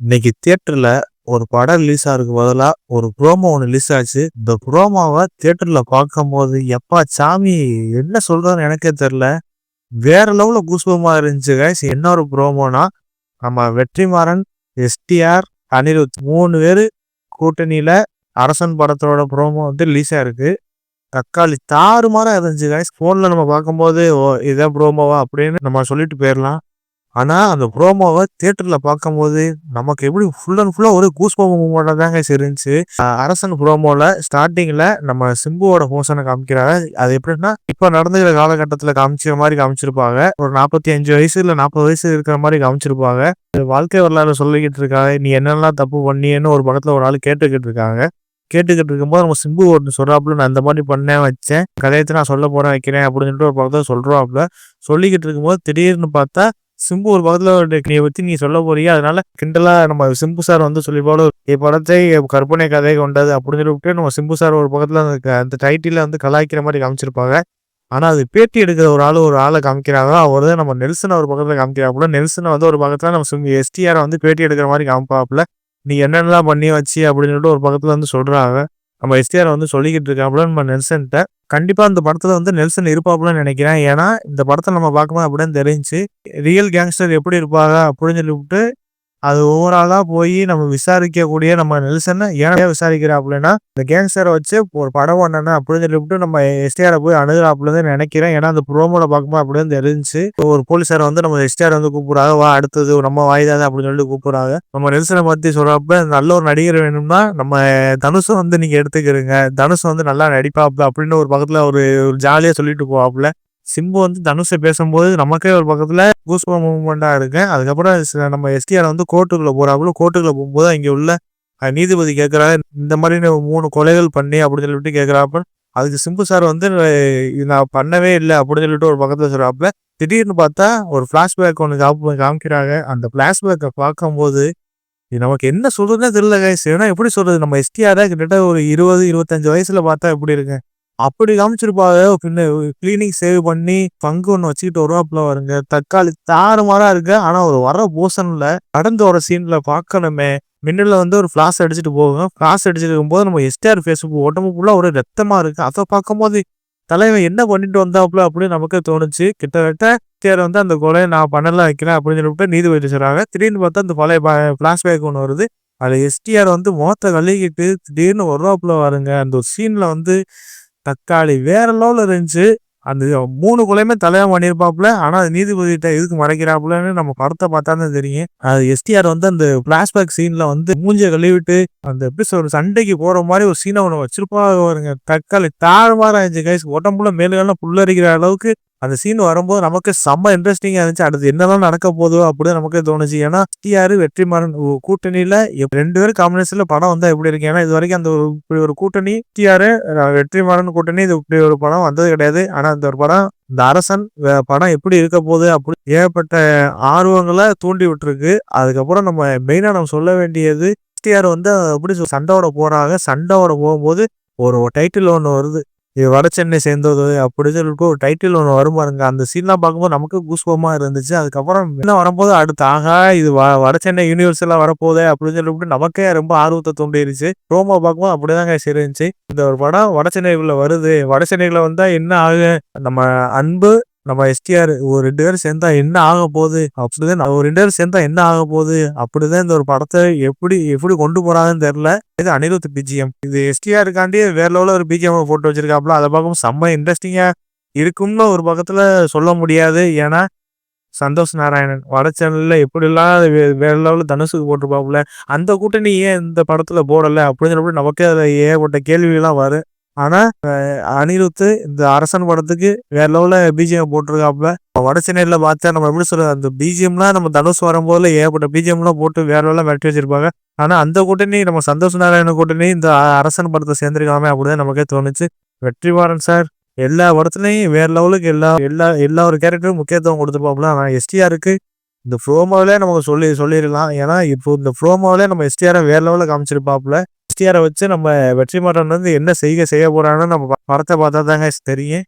இன்னைக்கு தியேட்டர்ல ஒரு படம் ரிலீஸ் ஆகிறதுக்கு பதிலாக ஒரு ப்ரோமோ ஒன்று ரிலீஸ் ஆச்சு. இந்த ப்ரோமோவை தியேட்டர்ல பார்க்கும்போது, எப்பா சாமி என்ன சொல்றதுன்னு எனக்கே தெரியல. வேற லெவலில் கூஸ்பம்பா இருந்துச்சு கைஸ். என்ன ஒரு ப்ரோமோனா, நம்ம வெற்றிமாறன், எஸ்டிஆர், அனிருத் மூணு பேர் கூட்டணியில் அரசன் படத்தோட ப்ரோமோ வந்து ரிலீஸ் ஆயிருக்கு. தக்காளி தாறுமாறாக இருந்துச்சு கைஸ். ஃபோனில் நம்ம பார்க்கும்போது, ஓ இதான் ப்ரோமோவா அப்படின்னு நம்ம சொல்லிட்டு போயிடலாம் ஆனால் அந்த ப்ரோமோவை தேட்டரில் பார்க்கும்போது, நமக்கு எப்படி ஃபுல் அண்ட் ஃபுல்லாக ஒரு கூஸ்பம்ப் மூவ்மெண்ட்டா தாங்க கைஸ் இருந்துச்சு. அரசன் ப்ரோமோல ஸ்டார்டிங்கில் நம்ம சிம்புவோட போர்ஷன காமிக்கிறாங்க. அது எப்படின்னா, இப்போ நடந்துக்கிற காலகட்டத்தில் காமிச்ச மாதிரி காமிச்சிருப்பாங்க. ஒரு 45 வயசு இல்லை நாற்பது வயசு இருக்கிற மாதிரி காமிச்சிருப்பாங்க. வாழ்க்கை வரலாறு சொல்லிக்கிட்டு இருக்காங்க. நீ என்னெல்லாம் தப்பு பண்ணியன்னு ஒரு படத்தில் ஒரு ஆள் கேட்டுக்கிட்டு இருக்காங்க. கேட்டுக்கிட்டு இருக்கும்போது நம்ம சிம்பு ஒன்று சொல்கிறாப்புல நான் இந்த மாதிரி பண்ணேன், வச்சேன். கதையத்தை நான் சொல்ல போறேன், வைக்கிறேன் அப்படின்னு சொல்லிட்டு ஒரு பக்கத்துல சொல்றாப்புல. சொல்லிக்கிட்டு இருக்கும்போது திடீர்னு பார்த்தா, சிம்பு ஒரு பக்கத்துல நீ பத்தி நீ சொல்ல போறியா? அதனால கிண்டலா நம்ம சிம்பு சார் வந்து சொல்லிருப்பாரு, இப்படத்தை கற்பனை கதை கொண்டது அப்படின்னு சொல்லிட்டு நம்ம சிம்பு சார் ஒரு பக்கத்துல அந்த அந்த டைட்டில வந்து கலாய்க்கிற மாதிரி காமிச்சிருப்பாங்க. ஆனா, அது பேட்டி எடுக்கிற ஒரு ஆளு ஒரு ஆளை காமிக்கிறாங்க. அவர் தான் நம்ம நெல்சனை ஒரு பக்கத்துல காமிக்கிறாப்புல. நெல்சனை வந்து ஒரு பக்கத்துல நம்ம சிம்பு எஸ்டிஆரை வந்து பேட்டி எடுக்கிற மாதிரி காமிப்பாப்புல. நீ என்னென்னலாம் பண்ணி வச்சு அப்படின்னு சொல்லிட்டு ஒரு பக்கத்துல வந்து சொல்றாங்க. நம்ம எஸ்டிஆர் வந்து சொல்லிக்கிட்டு இருக்காப்புல நம்ம நெல்சன்ட்ட. கண்டிப்பா இந்த படத்துல வந்து நெல்சன் இருப்பாப்புலன்னு நினைக்கிறேன் ஏன்னா, இந்த படத்த நம்ம பார்க்கும்போது அப்படின்னு தெரிஞ்சுச்சு. ரியல் கேங்ஸ்டர் எப்படி இருப்பாங்க அப்படின்னு சொல்லிவிட்டு அது ஓவராலாக போய் நம்ம விசாரிக்கக்கூடிய நம்ம நெல்சனை ஏன் விசாரிக்கிறாப்புலன்னா, இந்த கேங்ஸ்டரை வச்சு ஒரு படம் பண்ணணும் அப்படின்னு சொல்லிவிட்டு நம்ம எஸ்டிஆரை போய் அணுகிறாப்புலன்னு நினைக்கிறேன் ஏன்னா, அந்த ப்ரோமோல பார்க்கும்போது அப்படின்னு தெரிஞ்சு ஒரு போலீஸாரை வந்து நம்ம எஸ்டிஆர் வந்து கூப்பிடுறாங்க. வா அடுத்தது நம்ம வாய்தாது அப்படின்னு சொல்லிட்டு கூப்பிடுறாங்க. நம்ம நெல்சனை பற்றி சொல்கிறப்ப நல்ல ஒரு நடிகர் வேணும்னா, நம்ம தனுஷ வந்து நீங்கள் எடுத்துக்கிருங்க. தனுஷ் வந்து நல்லா நடிப்பாப்புல அப்படின்னு ஒரு பக்கத்தில் ஒரு ஜாலியாக சொல்லிட்டு போவாப்புல. சிம்பு வந்து தனுஷை பேசும்போது நமக்கே ஒரு பக்கத்தில் கூஸ்பம்ப் மூவ்மெண்ட்டாக இருக்கு. அதுக்கப்புறம் நம்ம எஸ்டிஆர் வந்து கோர்ட்டுக்குள்ளே போகிறாப்புல கோர்ட்டுக்குள்ள போகும்போது இங்கே உள்ள நீதிபதி கேட்கறாரு, இந்த மாதிரி மூணு கொலைகள் பண்ணி அப்படின்னு சொல்லிட்டு கேட்கறாப்புல. அதுக்கு சிம்பு சார் வந்து நான் பண்ணவே இல்லை அப்படின்னு சொல்லிட்டு ஒரு பக்கத்தில் சொல்கிறாப்புல திடீர்னு பார்த்தா ஒரு ஃப்ளாஷ்பேக் ஒன்று காப்பு காமிக்கிறாங்க. அந்த ஃப்ளாஷ்பேக்கை பார்க்கும்போது, இது நமக்கு என்ன சொல்கிறதுனே தெரியல கைஸ். ஏன்னா எப்படி சொல்கிறது நம்ம எஸ்டிஆர கிட்டத்தட்ட ஒரு இருபது இருபத்தஞ்சி வயசில் பார்த்தா எப்படி இருக்கு? அப்படி காமிச்சிருப்பாங்க. பின்ன கிளீனிங் சேவ் பண்ணி பங்கு ஒன்று வச்சுக்கிட்டு வருவாப்புல வருங்க தக்காளி தாறுமாறா இருக்கு. ஆனா, ஒரு வர போசன்ல நடந்து வர சீன்ல பார்க்கணுமே. மின்னல வந்து ஒரு ஃபிளாஷ் அடிச்சுட்டு போகும். ஃபிளாஷ் அடிச்சுட்டு இருக்கும்போது நம்ம எஸ்டிஆர் ஃபேஸ் உடம்பு ஃபுல்லா ஒரு ரத்தமா இருக்கு. அதை பார்க்கும்போது, தலைவன் என்ன பண்ணிட்டு வந்தாப்புல அப்படின்னு நமக்கே தோணுச்சு. கிட்டத்தட்ட எஸ்டிஆர் வந்து அந்த கொலையை நான் பண்ணல, வைக்கிறேன் அப்படின்னு சொல்லிட்டு நீதிபதி சொல்றாங்க. திடீர்னு பார்த்தா அந்த பழைய ஃபிளாஷ்பேக் ஒன்று வருது. அதில் எஸ்டிஆர் வந்து மோத்த கழுகிட்டு திடீர்னு வருவாப்புல வருங்க அந்த ஒரு சீன்ல வந்து தக்காளி வேற லெவலில் இருந்துச்சு. அந்த மூணு கொலையுமே தலையாக பண்ணியிருப்பாப்புல. ஆனா, அது நீதிபதிட்ட எதுக்கு மறைக்கிறாப்புலன்னு நம்ம படத்தை பார்த்தா தான் தெரியும். அது எஸ்டிஆர் வந்து அந்த பிளாஷ்பேக் சீன்ல வந்து மூஞ்சிய கழுவிட்டு, அந்த எப்படி ஒரு சண்டைக்கு போற மாதிரி ஒரு சீனை ஒன்று வச்சிருப்பாங்க வருங்க தக்காளி தாறுமாறா இருந்துச்சு கைஸ். உடம்புல மேலுகெல்லாம் புல்லரிக்கிற அளவுக்கு அந்த சீன் வரும்போது நமக்கு செம்ம இன்ட்ரெஸ்டிங்காக இருந்துச்சு. அடுத்து என்னதான் நடக்க போதோ அப்படின்னு நமக்கே தோணுச்சு. ஏன்னா, டிஆர் வெற்றிமாறன் ஒ கூட்டணியில எப் 2 பேரும் காம்பினேஷன்ல படம் வந்தா எப்படி இருக்கு ஏன்னா, இதுவரைக்கும் அந்த ஒரு இப்படி ஒரு கூட்டணி டிஆர் வெற்றிமாறன் கூட்டணி இது இப்படி ஒரு படம் வந்தது கிடையாது. ஆனா, இந்த ஒரு படம் இந்த அரசன் படம் எப்படி இருக்க போகுது அப்படி ஏகப்பட்ட ஆர்வங்களை தூண்டி விட்டுருக்கு. அதுக்கப்புறம் நம்ம மெயினாக நம்ம சொல்ல வேண்டியது, எஸ்டிஆர் வந்து எப்படி சொ சண்டையோட போறாங்க. சண்டையோட போகும்போது ஒரு டைட்டில் ஒன்று வருது. இது வடசென்னை சேர்ந்தது அப்படின்னு சொல்லிட்டு ஒரு டைட்டில் ஒன்று வரும் பாருங்க. அந்த சீன்லாம் பார்க்கும்போது நமக்கு கூஸ்பமாக இருந்துச்சு. அதுக்கப்புறம் என்ன வரும்போது அடுத்து ஆகா இது வ வடசென்னை யூனிவர்ஸலா வரப்போதே அப்படின்னு சொல்லிட்டு நமக்கே ரொம்ப ஆர்வத்தை தூண்டிருச்சு. ரோமோ பார்க்கும்போது அப்படிதாங்க கைஸ் இருந்துச்சு. இந்த ஒரு படம் வடசென்னைக்குள்ள வருது. வட சென்னைக்குள்ள வந்தா என்ன ஆகும்? நம்ம அன்பு, நம்ம எஸ்டிஆர் ஒரு ரெண்டு பேரும் சேர்ந்தா என்ன ஆகப்போகுது? அப்படிதான் ஒரு ரெண்டு பேரும் சேர்ந்தா என்ன ஆகப்போகுது? அப்படிதான் இந்த ஒரு படத்தை எப்படி எப்படி கொண்டு போறாங்கன்னு தெரியல. இது அனிருத் பிஜிஎம். இது எஸ்டிஆருக்காண்டி வேற லெவலில் ஒரு பிஜிஎம் போட்டு வச்சிருக்காப்புல. அதை பார்க்கும் செம்ம இன்ட்ரஸ்டிங்கா இருக்கும்னு ஒரு பக்கத்துல சொல்ல முடியாது. ஏன்னா, சந்தோஷ் நாராயணன் வட வடசென்னையில எப்படிலாம் வே வேற லெவலில் தனுஷுக்கு போட்டிருப்பாப்புல. அந்த கூட்டணி ஏன் இந்த படத்துல போடலை அப்படின்னு சொல்லிட்டு நமக்கே அதுல ஏகப்பட்ட கேள்விகள்லாம் வரும். ஆனா, அனிருத்து அனிருத் இந்த அரசன் படத்துக்கு வேற லெவலில் பிஜிஎம் போட்டிருக்காப்புல. வடசென்னையில பார்த்தா நம்ம எப்படி சொல்றது? அந்த பிஜிஎம்லாம் நம்ம தனுஷ் வரும்போதுல ஏகப்பட்ட பிஜிஎம்லாம் போட்டு வேற லெவலில் மிரட்டி வச்சிருப்பாங்க. ஆனா, அந்த கூட்டணி நம்ம சந்தோஷ் நாராயண கூட்டணி இந்த அரசன் படத்தை சேர்ந்திருக்காமே அப்படிதான் நமக்கே தோணுச்சு. வெற்றிவாரன் சார் எல்லா படத்துலையும் வேற லெவலுக்கு எல்லா எல்லா எல்லா ஒரு கேரக்டரும் முக்கியத்துவம் குடுத்துருப்பாப்புல. ஆனா, எஸ்டிஆருக்கு இந்த ப்ரோமோவிலே நமக்கு சொல்லி சொல்லிடலாம் ஏன்னா, இப்போ இந்த ப்ரோமோவிலே நம்ம எஸ்டிஆரை வேற லெவலில் காமிச்சிருப்பாப்புல. எஸ்டிஆர வச்சு நம்ம வெற்றி வெற்றிமாறன் வந்து என்ன செய்க செய்ய போறாங்கன்னு நம்ம படத்தை பார்த்தா தாங்க தெரியும்.